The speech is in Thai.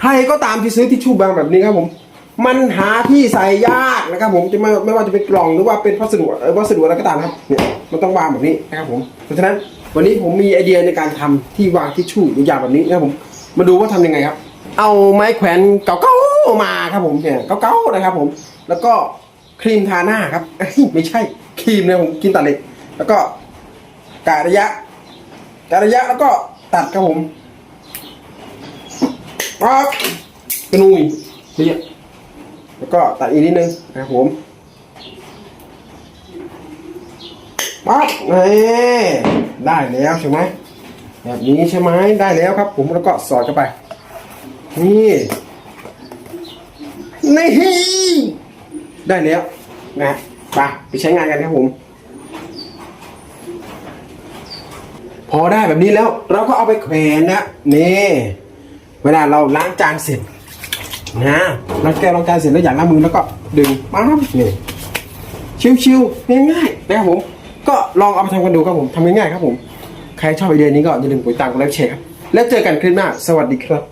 ใครก็ตามที่ซื้อทิชชู่บางแบบนี้ครับผมมันหาที่ใส่ยากนะครับ ผมจะไม่ไม่ว่าจะเป็นกล่องหรือว่าเป็นพัสดุวัสดุอะไรก็ตามครับเนี่ยมันต้องวางแบบนี้นะครับผมเพราะฉะนั้นวันนี้ผมมีไอเดียในการทำที่วางทิชชู่อย่างแบบนี้นะครับผมมาดูว่าทำยังไงครับ เอาไม้แขวนเก่าๆมาครับผมเนี่ยเก่าๆนะครับ ผม แล้วก็ครีมทาหน้าครับไม่ใช่ครีมนะผมกินตัดเหล็ก แล้วก็กะระยะกะระยะแล้วก็ตัดครับผม ปั๊บกระนุยเรียบแล้วก็ตัดอีกนิดนึงนะครับผมปั๊บนี่ได้แล้วใช่ไหมแบบนี้ใช่ไหมได้แล้วครับ ผมแล้วก็สอดเข้าไป นี่นี่ได้แล้วนะไปไปใช้งานกันครับผม พอได้แบบนี้แล้ว เราก็เอาไปแขวนนะนี่ เวลาเราล้างจานเสร็จนะล้าแก้ล้างจานเสร็จแล้วอยากล้างมือแล้วก็ดึงปั๊บนี่ชิวๆง่ายๆนะครับผม ก็ลองเอาไปทำกันดูครับผมทำง่ายๆครับผม ใครชอบไอเดียนี้ก็อย่าลืมกดติดตามกดไลค์แชร์ครับแล้วเจอกันคลิปหน้า สวัสดีครับ